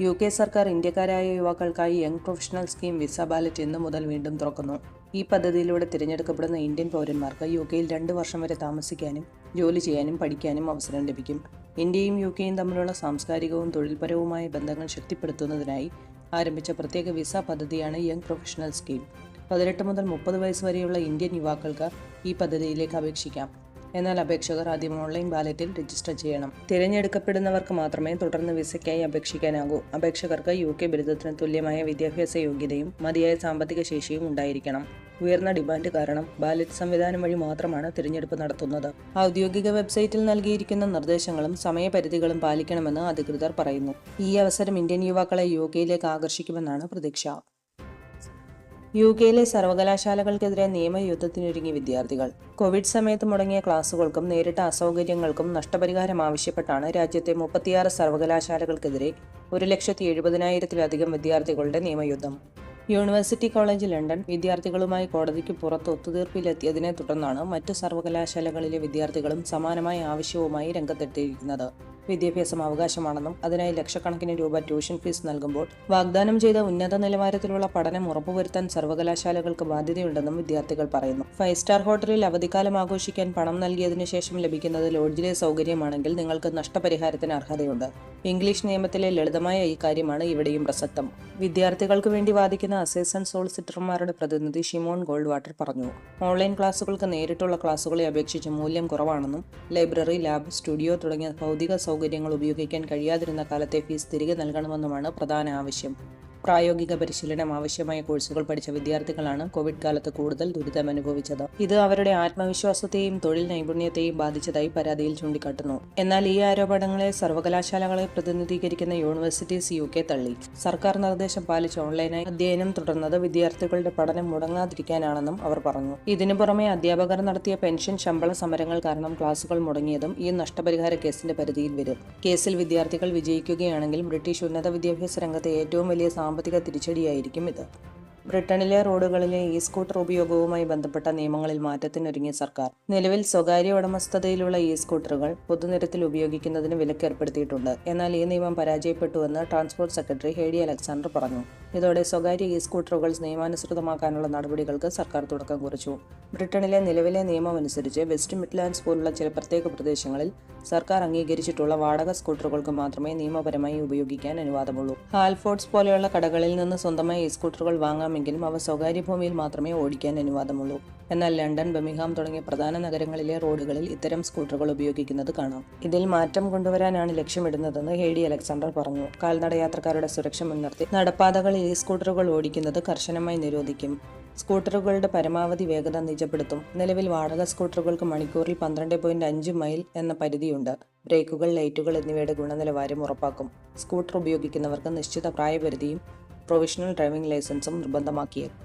U K സർക്കാർ ഇന്ത്യക്കാരായ യുവാക്കൾക്കായി young professional scheme visa ballot ഇന്ന് മുതൽ വീണ്ടും തുറക്കുന്നു. ഈ പദ്ധതിയിലൂടെ തിരഞ്ഞെടുക്കപ്പെടുന്ന ഇന്ത്യൻ പൗരന്മാർക്ക് യു കെയിൽ രണ്ട് വർഷം വരെ താമസിക്കാനും ജോലി ചെയ്യാനും പഠിക്കാനും അവസരം ലഭിക്കും. ഇന്ത്യയും യു കെയും തമ്മിലുള്ള സാംസ്കാരികവും തൊഴിൽപരവുമായ ബന്ധങ്ങൾ ശക്തിപ്പെടുത്തുന്നതിനായി ആരംഭിച്ച പ്രത്യേക വിസ പദ്ധതിയാണ് യങ് പ്രൊഫഷണൽ സ്കീം. പതിനെട്ട് മുതൽ മുപ്പത് വയസ്സ് വരെയുള്ള ഇന്ത്യൻ യുവാക്കൾക്ക് ഈ പദ്ധതിയിലേക്ക് അപേക്ഷിക്കാം. എന്നാൽ അപേക്ഷകർ ആദ്യം ഓൺലൈൻ ബാലറ്റിൽ രജിസ്റ്റർ ചെയ്യണം. തിരഞ്ഞെടുക്കപ്പെടുന്നവർക്ക് മാത്രമേ തുടർന്ന് വിസയ്ക്കായി അപേക്ഷിക്കാനാകൂ. അപേക്ഷകർക്ക് യു കെ ബിരുദത്തിന് തുല്യമായ വിദ്യാഭ്യാസ യോഗ്യതയും മതിയായ സാമ്പത്തിക ശേഷിയും ഉണ്ടായിരിക്കണം. ഉയർന്ന ഡിമാൻഡ് കാരണം ബാലറ്റ് സംവിധാനം വഴി മാത്രമാണ് തിരഞ്ഞെടുപ്പ് നടത്തുന്നത്. ഔദ്യോഗിക വെബ്സൈറ്റിൽ നൽകിയിരിക്കുന്ന നിർദ്ദേശങ്ങളും സമയപരിധികളും പാലിക്കണമെന്ന് അധികൃതർ പറയുന്നു. ഈ അവസരം ഇന്ത്യൻ യുവാക്കളെ യു കെയിലേക്ക് ആകർഷിക്കുമെന്നാണ് പ്രതീക്ഷ. യു കെയിലെ സർവകലാശാലകൾക്കെതിരെ നിയമയുദ്ധത്തിനൊരുങ്ങി വിദ്യാർത്ഥികൾ. കോവിഡ് സമയത്ത് മുടങ്ങിയ ക്ലാസുകൾക്കും നേരിട്ട അസൗകര്യങ്ങൾക്കും നഷ്ടപരിഹാരം ആവശ്യപ്പെട്ടാണ് രാജ്യത്തെ മുപ്പത്തിയാറ് സർവകലാശാലകൾക്കെതിരെ ഒരു ലക്ഷത്തി എഴുപതിനായിരത്തിലധികം വിദ്യാർത്ഥികളുടെ നിയമയുദ്ധം. യൂണിവേഴ്സിറ്റി കോളേജ് ലണ്ടൻ വിദ്യാർത്ഥികളുമായി കോടതിക്ക് പുറത്ത് ഒത്തുതീർപ്പിലെത്തിയതിനെ തുടർന്നാണ് മറ്റു സർവകലാശാലകളിലെ വിദ്യാർത്ഥികളും സമാനമായ ആവശ്യവുമായി രംഗത്തെത്തിയിരിക്കുന്നത്. വിദ്യാഭ്യാസം അവകാശമാണെന്നും അതിനായി ലക്ഷക്കണക്കിന് രൂപ ട്യൂഷൻ ഫീസ് നൽകുമ്പോൾ വാഗ്ദാനം ചെയ്ത ഉന്നത നിലവാരത്തിലുള്ള പഠനം ഉറപ്പുവരുത്താൻ സർവകലാശാലകൾക്ക് ബാധ്യതയുണ്ടെന്നും വിദ്യാർത്ഥികൾ പറയുന്നു. ഫൈവ് സ്റ്റാർ ഹോട്ടലിൽ അവധിക്കാലം ആഘോഷിക്കാൻ പണം നൽകിയതിനു ശേഷം ലഭിക്കുന്നത് ലോഡ്ജിലെ സൗകര്യമാണെങ്കിൽ നിങ്ങൾക്ക് നഷ്ടപരിഹാരത്തിന് അർഹതയുണ്ട്. ഇംഗ്ലീഷ് നിയമത്തിലെ ലളിതമായ ഈ കാര്യമാണ് ഇവിടെയും പ്രസക്തം. വിദ്യാർത്ഥികൾക്ക് വേണ്ടി വാദിക്കുന്ന അസിസ്റ്റന്റ് സോളിസിറ്റർമാരുടെ പ്രതിനിധി ഷിമോൺ ഗോൾഡ് വാട്ടർ പറഞ്ഞു ഓൺലൈൻ ക്ലാസുകൾക്ക് നേരിട്ടുള്ള ക്ലാസുകളെ അപേക്ഷിച്ച് മൂല്യം കുറവാണെന്നും ലൈബ്രറി ലാബ് സ്റ്റുഡിയോ തുടങ്ങിയ ഭൗതിക സൗകര്യങ്ങൾ ഉപയോഗിക്കാൻ കഴിയാതിരുന്ന കാലത്തെ ഫീസ് തിരികെ നൽകണമെന്നുമാണ് പ്രധാന ആവശ്യം. പ്രായോഗിക പരിശീലനം ആവശ്യമായ കോഴ്സുകൾ പഠിച്ച വിദ്യാർത്ഥികളാണ് കോവിഡ് കാലത്ത് കൂടുതൽ ദുരിതം അനുഭവിച്ചത്. ഇത് അവരുടെ ആത്മവിശ്വാസത്തെയും തൊഴിൽ നൈപുണ്യത്തെയും ബാധിച്ചതായി പരാതിയിൽ ചൂണ്ടിക്കാട്ടുന്നു. എന്നാൽ ഈ ആരോപണങ്ങളെ സർവകലാശാലകളെ പ്രതിനിധീകരിക്കുന്ന യൂണിവേഴ്സിറ്റീസ് യു കെ തള്ളി. സർക്കാർ നിർദ്ദേശം പാലിച്ച് ഓൺലൈനായി അധ്യയനം തുടർന്നത് വിദ്യാർത്ഥികളുടെ പഠനം മുടങ്ങാതിരിക്കാനാണെന്നും അവർ പറഞ്ഞു. ഇതിനു പുറമെ അധ്യാപകർ നടത്തിയ പെൻഷൻ ശമ്പള സമരങ്ങൾ കാരണം ക്ലാസുകൾ മുടങ്ങിയതും ഈ നഷ്ടപരിഹാര കേസിന്റെ പരിധിയിൽ വരും. കേസിൽ വിദ്യാർത്ഥികൾ വിജയിക്കുകയാണെങ്കിൽ ബ്രിട്ടീഷ് ഉന്നത വിദ്യാഭ്യാസ രംഗത്തെ ഏറ്റവും വലിയ തിരിച്ചടിയായിരിക്കും ഇത്. ബ്രിട്ടനിലെ റോഡുകളിലെ ഇ സ്കൂട്ടർ ഉപയോഗവുമായി ബന്ധപ്പെട്ട നിയമങ്ങളിൽ മാറ്റത്തിനൊരുങ്ങിയ സർക്കാർ. നിലവിൽ സ്വകാര്യ ഉടമസ്ഥതയിലുള്ള ഇ സ്കൂട്ടറുകൾ പൊതുനിരത്തിൽ ഉപയോഗിക്കുന്നതിന് വിലക്ക് ഏർപ്പെടുത്തിയിട്ടുണ്ട് എന്നാൽ ഈ നിയമം പരാജയപ്പെട്ടുവെന്ന് ട്രാൻസ്പോർട്ട് സെക്രട്ടറി ഹേഡി അലക്സാണ്ടർ പറഞ്ഞു. ഇതോടെ സ്വകാര്യ ഇ സ്കൂട്ടറുകൾ നിയമാനുസൃതമാക്കാനുള്ള നടപടികൾക്ക് സർക്കാർ തുടക്കം കുറിച്ചു. ബ്രിട്ടനിലെ നിലവിലെ നിയമമനുസരിച്ച് വെസ്റ്റ് മിഡ്ലാൻഡ്സ് പോലുള്ള ചില പ്രത്യേക പ്രദേശങ്ങളിൽ സർക്കാർ അംഗീകരിച്ചിട്ടുള്ള വാടക സ്കൂട്ടറുകൾക്ക് മാത്രമേ നിയമപരമായി ഉപയോഗിക്കാൻ അനുവാദമുള്ളൂ. ഹാൽഫോർഡ്സ് പോലെയുള്ള കടകളിൽ നിന്ന് സ്വന്തമായി സ്കൂട്ടറുകൾ വാങ്ങാമെങ്കിലും അവ സ്വകാര്യ ഭൂമിയിൽ മാത്രമേ ഓടിക്കാൻ അനുവാദമുള്ളൂ. എന്നാൽ ലണ്ടൻ ബമിഹാം തുടങ്ങിയ പ്രധാന നഗരങ്ങളിലെ റോഡുകളിൽ ഇത്തരം സ്കൂട്ടറുകൾ ഉപയോഗിക്കുന്നത് കാണാം. ഇതിൽ മാറ്റം കൊണ്ടുവരാനാണ് ലക്ഷ്യമിടുന്നതെന്ന് ഹേഡി അലക്സാണ്ടർ പറഞ്ഞു. കാൽനടയാത്രക്കാരുടെ സുരക്ഷ മുൻനിർത്തി നടപ്പാതകളിൽ ഈ സ്കൂട്ടറുകൾ ഓടിക്കുന്നത് കർശനമായി നിരോധിക്കും. സ്കൂട്ടറുകളുടെ പരമാവധി വേഗത നിജപ്പെടുത്തും. നിലവിൽ വാടക സ്കൂട്ടറുകൾക്ക് മണിക്കൂറിൽ പന്ത്രണ്ട് പോയിന്റ് അഞ്ച് മൈൽ എന്ന പരിധിയുണ്ട്. ബ്രേക്കുകൾ ലൈറ്റുകൾ എന്നിവയുടെ ഗുണനിലവാരം ഉറപ്പാക്കും. സ്കൂട്ടർ ഉപയോഗിക്കുന്നവർക്ക് നിശ്ചിത പ്രായപരിധിയും പ്രൊവിഷണൽ ഡ്രൈവിംഗ് ലൈസൻസും നിർബന്ധമാക്കിയേക്കും.